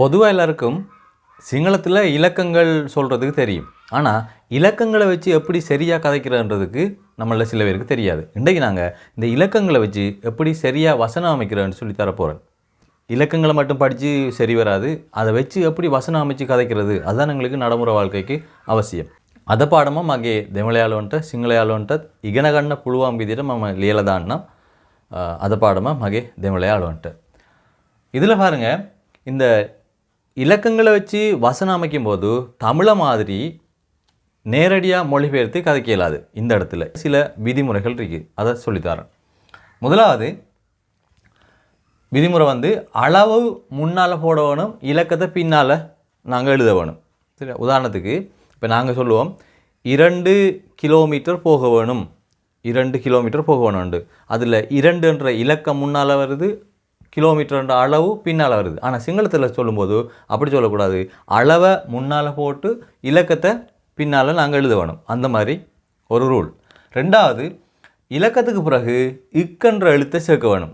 பொதுவாக எல்லாருக்கும் சிங்களத்தில் இலக்கங்கள் சொல்கிறதுக்கு தெரியும். ஆனால் இலக்கங்களை வச்சு எப்படி சரியாக கதைக்கிறன்றதுக்கு நம்மள சில பேருக்கு தெரியாது. இன்றைக்கு நாங்கள் இந்த இலக்கங்களை வச்சு எப்படி சரியாக வசனம் அமைக்கிறோன்னு சொல்லி தரப்போகிறேன் இலக்கங்களை மட்டும் படித்து சரி வராது அதை வச்சு எப்படி வசனம் அமைச்சு கதைக்கிறது அதுதான் எங்களுக்கு நடைமுறை வாழ்க்கைக்கு அவசியம். அதை பாடமாக மகே தமிழையாளுவன்ட்ட சிங்களயாளுவன்ட்ட இகனகண்ண புழுவாம்பீதியிடம் நம்ம லீலதான்னா அதை பாடமாக மகே தமிழையாளுவன்ட்ட இதில் பாருங்கள் இந்த இலக்கங்களை வச்சு வசனம் அமைக்கும் போது தமிழை மாதிரி நேரடியாக மொழிபெயர்த்து கதைக்க இயலாது இந்த இடத்துல. சில விதிமுறைகள் இருக்குது அதை சொல்லித்தரேன். முதலாவது விதிமுறை வந்து அளவு முன்னால் போட வேணும் இலக்கத்தை பின்னால் நாங்கள் எழுத வேணும். சரி உதாரணத்துக்கு இப்போ நாங்கள் சொல்லுவோம் இரண்டு கிலோமீட்டர் போக வேணும். இரண்டு கிலோமீட்டர் போக வேணும்ண்டு. அதில் இரண்டுன்ற இலக்கம் முன்னால் வருது கிலோமீட்டர்ன்ற அளவு பின்னால் வருது. ஆனால் சிங்களத்தில் சொல்லும்போது அப்படி சொல்லக்கூடாது. அளவை முன்னால் போட்டு இலக்கத்தை பின்னால் நாங்கள் எழுத வேணும் அந்த மாதிரி ஒரு ரூல் ரெண்டாவது இலக்கத்துக்கு பிறகு இக்கன்ற எழுத்தை சேர்க்க வேணும்.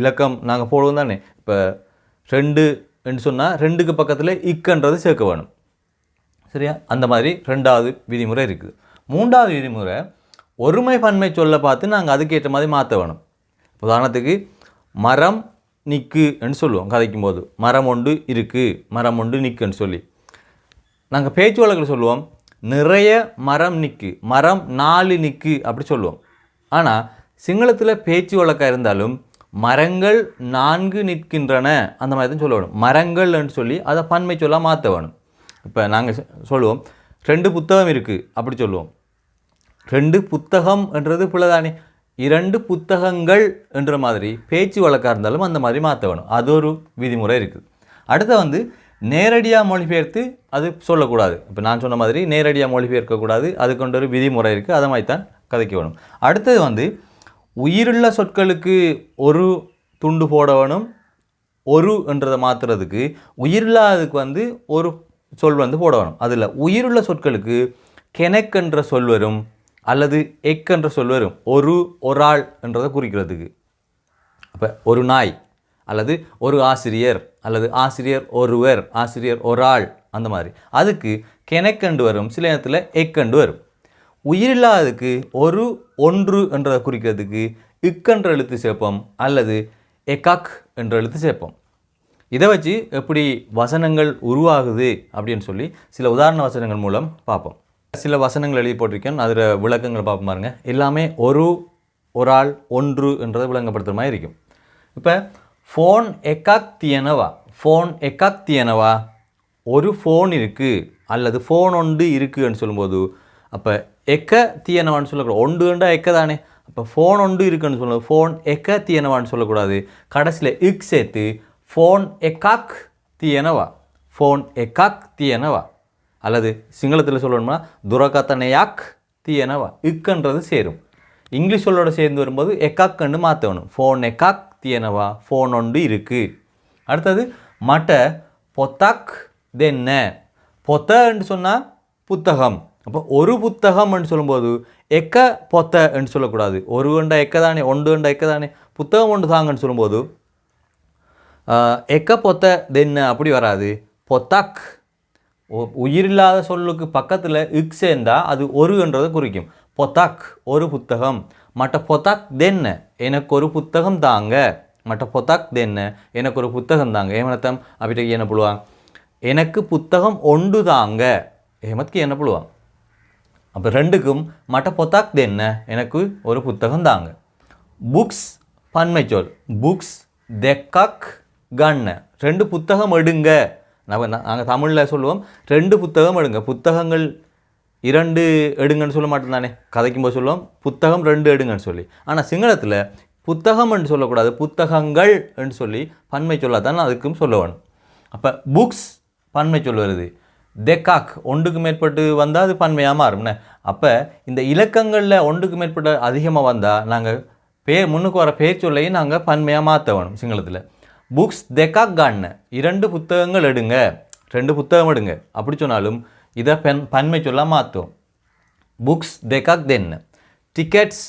இலக்கம் நாங்கள் போடுவோம் தானே? இப்போ ரெண்டு சொன்னால் ரெண்டுக்கு பக்கத்தில் இக்கன்றது சேர்க்க வேணும். சரியா? அந்த மாதிரி ரெண்டாவது விதிமுறை இருக்குது. மூன்றாவது விதிமுறை ஒருமை பன்மை சொல்ல பார்த்து நாங்கள் அதுக்கேற்ற மாதிரி மாற்ற வேணும். உதாரணத்துக்கு மரம் நிற்குன்னு சொல்லுவோம் கதைக்கும் போது மரம் ஒன்று இருக்குது மரம் ஒன்று நிற்குன்னு சொல்லி. நாங்கள் பேச்சு வழக்கில் சொல்லுவோம் நிறைய மரம் நிற்கு மரம் நாலு நிற்கு அப்படி சொல்லுவோம். ஆனால் சிங்களத்தில் பேச்சு வழக்காக இருந்தாலும் மரங்கள் நான்கு நிற்கின்றன அந்த மாதிரி தான் சொல்ல வேணும். மரங்கள்னு சொல்லி அதை பன்மை சொல்ல மாற்ற வேணும். இப்போ நாங்கள் சொல்லுவோம் ரெண்டு புத்தகம் இருக்குது அப்படி சொல்லுவோம். ரெண்டு புத்தகம் என்றது பிள்ளைதானே? இரண்டு புத்தகங்கள் என்ற மாதிரி பேச்சு வழக்காக இருந்தாலும் அந்த மாதிரி மாற்ற வேணும். அது ஒரு விதிமுறை இருக்குது அடுத்த வந்து நேரடியாக மொழிபெயர்த்து அது சொல்லக்கூடாது. இப்போ நான் சொன்ன மாதிரி நேரடியாக மொழிபெயர்க்கக்கூடாது. அதுக்கு ஒரு விதிமுறை இருக்குது அதை மாதிரி தான் கதைக்க வேணும். அடுத்தது வந்து உயிருள்ள சொற்களுக்கு ஒரு துண்டு போட வேணும். ஒரு என்றதை மாற்றுறதுக்கு உயிரில்லாததுக்கு வந்து ஒரு சொல் வந்து போட வேணும். அதில் உயிருள்ள சொற்களுக்கு கெனக் என்ற சொல் வரும். அல்லது எக் என்ற சொல் வரும் ஒரு ஒரு ஆள் என்றதை குறிக்கிறதுக்கு. அப்போ ஒரு நாய் அல்லது ஒரு ஆசிரியர் அல்லது ஆசிரியர் ஒருவர் ஆசிரியர் ஒரு ஆள் அந்த மாதிரி. அதுக்கு கெனக்கண்டு வரும் சில நேரத்தில் எக்கண்டு வரும். உயிரில்லாததுக்கு ஒரு ஒன்று என்றதை குறிக்கிறதுக்கு இக்கன்ற எழுத்து சேர்ப்போம் அல்லது எக்காக் என்ற எழுத்து சேர்ப்போம். இதை வச்சு எப்படி வசனங்கள் உருவாகுது அப்படின்னு சொல்லி சில உதாரண வசனங்கள் மூலம் பார்ப்போம். சில வசனங்கள் எழுதி போட்டிருக்கேன். அதில் விளக்கங்கள் பார்ப்போம் பாருங்க. எல்லாமே ஒரு ஒரு ஆள் ஒன்று என்றதை விளங்கப்படுத்துகிற மாதிரி இருக்கும். இப்போ ஃபோன் எக்காக் தியனவா ஃபோன் எக்காக் தியனவா ஒரு ஃபோன் இருக்குது அல்லது ஃபோன் ஒன்று இருக்குன்னு சொல்லும்போது அப்போ எக்க தியனவான்னு சொல்லக்கூடாது. ஒன்றுண்டா எக்க தானே அப்போ ஃபோன் ஒன்று இருக்குன்னு சொல்லுவோம் ஃபோன் எக்க தியனவான்னு சொல்லக்கூடாது. கடைசியில் இக் சேர்த்து ஃபோன் எக்காக் தியனவா? ஃபோன் எக்காக் தியனவா? அல்லது சிங்களத்தில் சொல்லணும்னா துரகத்தனையாக் தீயனவா? இக்குன்றது சேரும். இங்கிலீஷ் சொல்லோட சேர்ந்து வரும்போது எக்காக்கன்னு மாற்றணும் ஃபோன் எக்காக் தியனவா? ஃபோன் ஒன்று இருக்குது அடுத்தது மட்ட பொத்தாக் தென்ன. பொத்தன்னு சொன்னால் புத்தகம். அப்போ ஒரு புத்தகம்னு சொல்லும்போது எக்க பொத்தன்னு சொல்லக்கூடாது. ஒரு கண்ட எக்க தானே ஒன்று கண்ட எக்க தானே புத்தகம் ஒன்று தாங்கன்னு சொல்லும்போது எக்க பொத்த தென்ன அப்படி வராது. பொத்தாக் உயிரில்லாத சொல்லுக்கு பக்கத்தில் இக் சேர்ந்தால் அது ஒருன்றதை குறிக்கும். பொத்தாக் ஒரு புத்தகம். மற்ற பொத்தாக் தென்ன எனக்கு ஒரு புத்தகம் தாங்க. மற்ற பொத்தாக் தென்ன எனக்கு ஒரு புத்தகம் தாங்க. ஏமனத்தம் அப்படி என்ன புழுவாங்க எனக்கு புத்தகம் ஒன்று தாங்க. ஏமத்துக்கு என்ன புழுவாங்க அப்போ ரெண்டுக்கும் மட்ட பொத்தாக் தென்ன எனக்கு ஒரு புத்தகம் தாங்க. புக்ஸ் பன்மை சொல் புக்ஸ் தெக்காக் கண்ண. ரெண்டு புத்தகம் எடுங்க. நம்ம நாங்கள் தமிழில் சொல்லுவோம் ரெண்டு புத்தகம் எடுங்க. புத்தகங்கள் இரண்டு எடுங்கன்னு சொல்ல மாட்டோம் தானே? கதைக்கும் போது சொல்லுவோம் புத்தகம் ரெண்டு எடுங்கன்னு சொல்லி. ஆனால் சிங்களத்தில் புத்தகம் என்று சொல்லக்கூடாது புத்தகங்கள் என்று சொல்லி பன்மை சொல்லாதான் அதுக்கும் சொல்ல வேணும். அப்போ புக்ஸ் பன்மை சொல் வருது. தெக்காக் ஒன்றுக்கு மேற்பட்டு வந்தால் அது பன்மையாக மாறும்னே அப்போ இந்த இலக்கங்களில் ஒன்றுக்கு மேற்பட்ட அதிகமாக வந்தால் நாங்கள் பேர் முன்னுக்கு வர பேர் சொல்லையும் நாங்கள் பன்மையாக மாற்ற வேணும் சிங்களத்தில். புக்ஸ் தெக்காக் காண்ண இரண்டு புத்தகங்கள் எடுங்க ரெண்டு புத்தகம் எடுங்க அப்படி சொன்னாலும் இதை பென் பன்மை சொல்ல மாற்றும் புக்ஸ் தெக்காக் தென்னு டிக்கெட்ஸ்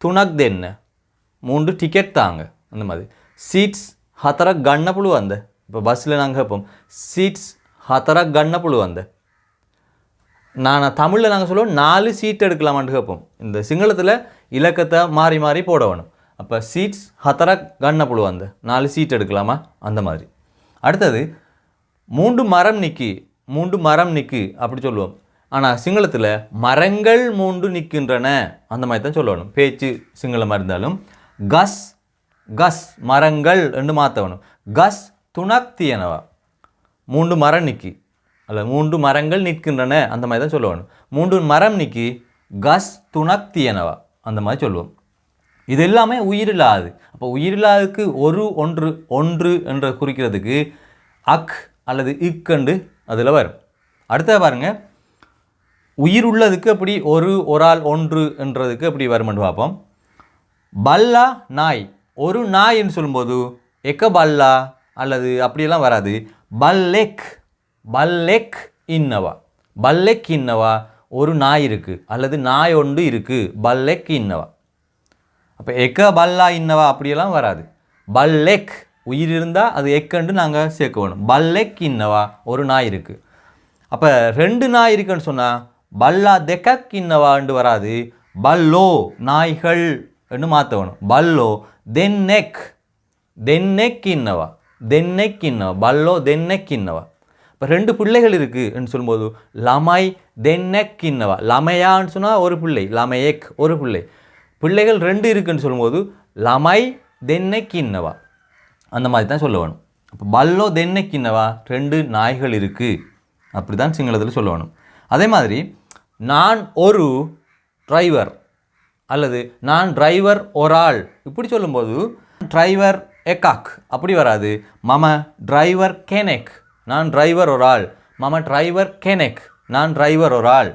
துணக் தென்னு மூன்று டிக்கெட் தாங்க அந்த மாதிரி சீட்ஸ் ஹத்தராக கண்ண புழு அந்த இப்போ பஸ்ஸில் நாங்கள் கேட்போம் சீட்ஸ் ஹத்தராக கண்ண புழு அந்த நான் தமிழில் நாங்கள் சொல்லுவோம் நாலு சீட் எடுக்கலாமான்னு கேட்போம் இந்த சிங்களத்தில் இலக்கத்தை மாறி மாறி போட வேணும் அப்போ சீட்ஸ் ஹத்தராக கண்ண போடுவாங்க நாலு சீட் எடுக்கலாமா? அந்த மாதிரி. அடுத்தது மூன்று மரம் நிற்கி மூன்று மரம் நிற்கு அப்படி சொல்லுவோம். ஆனால் சிங்களத்தில் மரங்கள் மூன்று நிற்கின்றன அந்த மாதிரி தான் சொல்லணும். பேச்சு சிங்களமாக இருந்தாலும் கஸ் கஸ் மரங்கள் என்று மாற்றணும் கஸ் துணக்தியனவா? மூன்று மரம் நிற்கி அல்ல மூன்று மரங்கள் நிற்கின்றன. அந்த மாதிரி தான் சொல்லுவாங்க மூன்று மரம் நிற்கி கஸ் துணக்தியனவா? அந்த மாதிரி சொல்லுவோம். இது எல்லாமே உயிரில்லாது. அப்போ உயிரில்லாததுக்கு ஒரு ஒன்று ஒன்று என்ற குறிக்கிறதுக்கு அக் அல்லது இக்கண்டு அதில் வரும். அடுத்தது பாருங்க. உயிர் உள்ளதுக்கு அப்படி ஒரு ஒரு ஆள் ஒன்று என்றதுக்கு அப்படி வருமென்று பார்ப்போம். பல்லா நாய். ஒரு நாய்ன்னு சொல்லும்போது எக்க பல்லா அல்லது அப்படியெல்லாம் வராது. பல்லெக் பல்லெக் இன்னவா. பல்லெக் இன்னவா. ஒரு நாய் இருக்குது அல்லது நாய் ஒன்று இருக்குது பல்லெக் இன்னவா. அப்போ எக்க பல்லா இன்னவா? அப்படியெல்லாம் வராது. பல்லெக் உயிர் இருந்தால் அது எக்கன்று நாங்கள் சேர்க்க வேணும். பல்லெக் இன்னவா? ஒரு நாய் இருக்குது அப்போ ரெண்டு நாய் இருக்குன்னு சொன்னால் பல்லா தெக்கக் இன்னவாண்டு வராது. பல்லோ நாய்கள் என்று மாற்ற வேணும். பல்லோ தென்னெக் தென்னெக் இன்னவா? தென்னெக் இன்னவா? பல்லோ தென்னெக் இன்னவா? இப்போ ரெண்டு பிள்ளைகள் இருக்குன்னு சொல்லும்போது லமை தென்னெக் இன்னவா? லமையான்னு சொன்னால் ஒரு பிள்ளை லமையெக் ஒரு பிள்ளை. பிள்ளைகள் ரெண்டு இருக்குன்னு சொல்லும்போது லமை தென்னை கிண்ணவா? அந்த மாதிரி தான் சொல்ல வேணும் இப்போ பல்லோ கிண்ணவா? ரெண்டு நாய்கள் இருக்குது அப்படி தான் சிங்களத்தில் சொல்ல வேணும் அதே மாதிரி நான் ஒரு டிரைவர் அல்லது நான் டிரைவர் ஒரு ஆள். இப்படி சொல்லும்போது டிரைவர் எக்காக் அப்படி வராது. மம டிரைவர் கேனெக். நான் டிரைவர் ஒரு ஆள். மம டிரைவர் கேனெக். நான் டிரைவர் ஒரு ஆள்.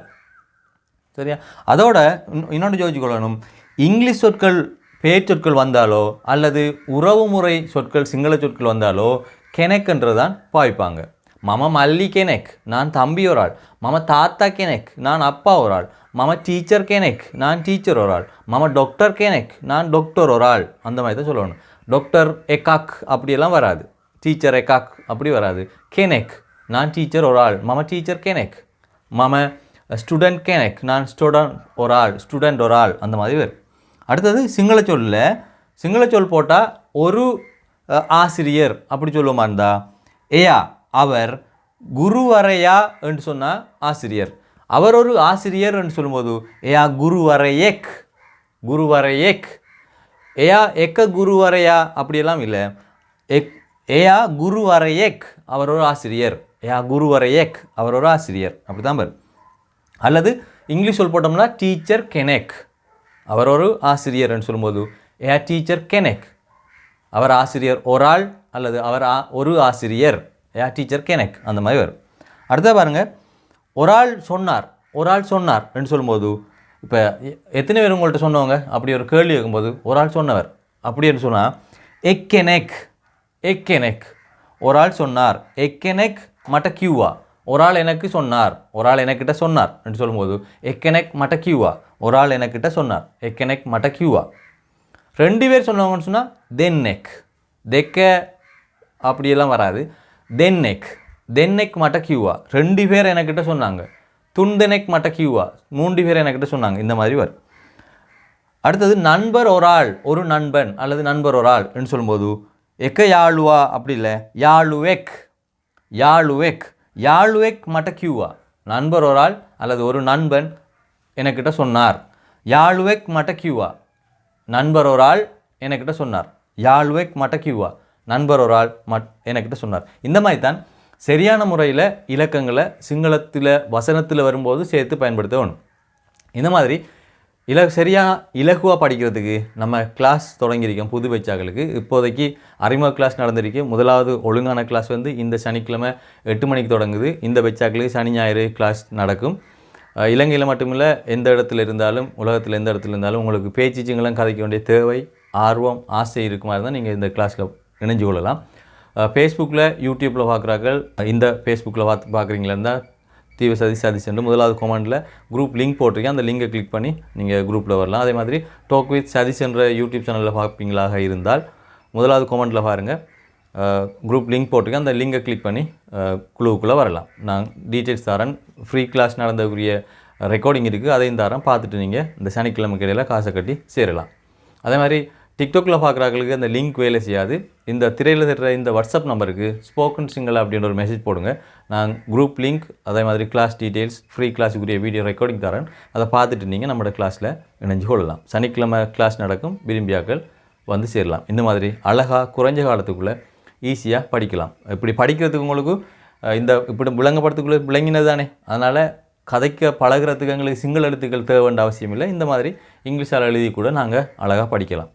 சரியா? அதோட இன்னொன்று இன்னொன்று யோசிச்சுக்கொள்ளணும். இங்கிலீஷ் சொற்கள் பேச்சொற்கள் வந்தாலோ அல்லது உறவுமுறை சொற்கள் சிங்கள சொற்கள் வந்தாலோ கெனெக்ன்றது தான் பாய்ப்பாங்க. மம மல்லி கெனெக் நான் தம்பி ஒரு ஆள். மம தாத்தா கெனெக் நான் அப்பா ஒரு ஆள். மம டீச்சர் கெனெக் நான் டீச்சர் ஒரு ஆள். மம டாக்டர் கெனெக் நான் டாக்டர் ஒரு ஆள். அந்த மாதிரி தான் சொல்லணும். டாக்டர் எக்காக் அப்படியெல்லாம் வராது. டீச்சர் எக்காக் அப்படி வராது. கெனெக் நான் டீச்சர் ஒரு ஆள். மம டீச்சர் கெனெக். மம ஸ்டூடெண்ட் கேனக் நான் ஸ்டூடெண்ட் ஒரு ஆள். ஸ்டூடெண்ட் ஒரு ஆள். அந்த மாதிரி வரும். அடுத்தது சிங்கள சொல்லில் சிங்கள சொல் போட்டால் ஒரு ஆசிரியர் அப்படி சொல்லுவோமா இருந்தா? ஏயா அவர் குருவரையா என்று சொன்னால் ஆசிரியர். அவர் ஒரு ஆசிரியர் என்று சொல்லும்போது ஏயா குருவரையேக் குருவரையேக். ஏயா எக்க குருவரையா? அப்படியெல்லாம் இல்லை. எக் ஏயா குருவரையேக் அவர் ஒரு ஆசிரியர். ஏயா குருவரையேக் அவர் ஒரு ஆசிரியர். அப்படி தான் பாரு அல்லது இங்கிலீஷ் சொல் போட்டோம்னா டீச்சர் கெனெக். அவர் ஒரு ஆசிரியர்னு சொல்லும்போது ஏ டீச்சர் கெனெக் அவர் ஆசிரியர் ஒரு ஆள் அல்லது அவர் ஆ- ஒரு ஆசிரியர் ஏ டீச்சர் கெனெக் அந்த மாதிரி வரும். அடுத்த பாருங்கள் ஒரு ஆள் சொன்னார் ஒரு ஆள் சொன்னார்ன்னு சொல்லும்போது இப்போ எத்தனை பேர் உங்கள்கிட்ட சொன்னவங்க? அப்படி ஒரு கேள்வி இருக்கும்போது ஒரு ஆள் சொன்னவர் அப்படின்னு சொன்னால் எக்கெனெக் எக்கெனெக் ஒரு ஆள் சொன்னார் எக்கெனெக் மட்ட கியூவா ஒரு ஆள் எனக்கு சொன்னார் ஒரு ஆள் எனக்கிட்ட சொன்னார் என்று சொல்லும்போது எக்கெனக் மட்ட கியூவா? ஒரு ஆள் எனக்கிட்ட சொன்னார் எக்கெனக் மட்ட கியூவா? ரெண்டு பேர் சொன்னவங்கன்னு சொன்னால் தென் நெக் தெக்க அப்படியெல்லாம் வராது. தென் நெக் தென் நெக் மட்ட கியூவா? ரெண்டு பேர் எனக்கிட்ட சொன்னாங்க. துண்டெனெக் மட்ட கியூவா? மூன்று பேர் எனக்கிட்ட சொன்னாங்க. இந்த மாதிரி வரும். அடுத்தது நண்பர் ஒரு ஆள் ஒரு நண்பன் அல்லது நண்பர் ஒரு ஆள் என்று சொல்லும்போது எக்க யாழுவா? அப்படி இல்லை யாழுவெக். யாழுவெக். யாழ்வேக் மட்டக்யூவா நண்பர் ஒரு ஆள் அல்லது ஒரு நண்பன் எனக்கிட்ட சொன்னார். யாழ்வேக் மட்டக்யூவா நண்பர் ஒரு ஆள் எனக்கிட்ட சொன்னார். யாழ்வேக் மட்டக்கியூவா நண்பர் ஒரு ஆள் மட் எனக்கிட்ட சொன்னார். இந்த மாதிரி தான் சரியான முறையில் இலக்கங்களை சிங்களத்தில் வசனத்தில் வரும்போது சேர்த்து பயன்படுத்த வேணும் இந்த மாதிரி இல சரியாக இலகுவாக படிக்கிறதுக்கு நம்ம கிளாஸ் தொடங்கியிருக்கோம் புது பச்சாக்களுக்கு. இப்போதைக்கு அறிமுக கிளாஸ் நடந்திருக்கு. முதலாவது ஒழுங்கான கிளாஸ் வந்து இந்த சனிக்கிழமை எட்டு மணிக்கு தொடங்குது. இந்த பச்சாக்களுக்கு சனி ஞாயிறு கிளாஸ் நடக்கும். இலங்கையில் மட்டுமில்லை எந்த இடத்துல இருந்தாலும் உலகத்தில் எந்த இடத்துல இருந்தாலும் உங்களுக்கு பேச்சு கதைக்க வேண்டிய தேவை ஆர்வம் ஆசை இருக்குமா இருந்தால் நீங்கள் இந்த கிளாஸில் இணைஞ்சு கொள்ளலாம். ஃபேஸ்புக்கில் யூடியூப்பில் பார்க்குறாக்கள் இந்த ஃபேஸ்புக்கில் பார்த்து பார்க்குறீங்களா இருந்தால் தீவிர சதி சதீஷ் முதலாவது கமெண்டில் குரூப் லிங்க் போட்டிருக்கேன். அந்த லிங்கை கிளிக் பண்ணி நீங்கள் குரூப்பில் வரலாம். அதே மாதிரி டோக் வித் சதீஷ் யூடியூப் சேனலில் பார்ப்பீங்களாக இருந்தால் முதலாவது கமெண்டில் பாருங்கள் குரூப் லிங்க் போட்டிருக்கேன். அந்த லிங்கை கிளிக் பண்ணி குழுவுக்குள்ளே வரலாம். நான் டீட்டெயில்ஸ் தரேன். ஃப்ரீ கிளாஸ் நடந்தக்கூடிய ரெக்கார்டிங் இருக்குது அதையும் தரேன். பார்த்துட்டு நீங்கள் இந்த சனிக்கிழமை இடையில காசை கட்டி சேரலாம். அதே மாதிரி டிக்டாக்ல பார்க்குறாங்களுக்கு அந்த லிங்க் வேலை செய்யாது. இந்த திரையில் தர்ற இந்த வாட்ஸ்அப் நம்பருக்கு ஸ்போக்கன் சிங்கிள் அப்படின்ற ஒரு மெசேஜ் போடுங்க. நான் குரூப் லிங்க் அதே மாதிரி கிளாஸ் டீட்டெயில்ஸ் ஃப்ரீ கிளாஸுக்குரிய வீடியோ ரெக்கார்டிங் தரேன். அதை பார்த்துட்டு நீங்கள் நம்மளோட கிளாஸில் இணைஞ்சு கொள்ளலாம். சனிக்கிழமை கிளாஸ் நடக்கும். விரும்பியாக்கள் வந்து சேரலாம். இந்த மாதிரி அழகாக குறைஞ்ச காலத்துக்குள்ளே ஈஸியாக படிக்கலாம். இப்படி படிக்கிறதுக்கு உங்களுக்கு இந்த இப்படி விளங்கப்படுறதுக்குள்ளே விளங்கினது தானே. அதனால் கதைக்க பழகுறதுக்கு எங்களுக்கு சிங்கிள் எழுத்துக்கள் தேவைன்ற அவசியம் இல்லை. இந்த மாதிரி இங்கிலீஷால் எழுதி கூட நாங்கள் அழகாக படிக்கலாம்.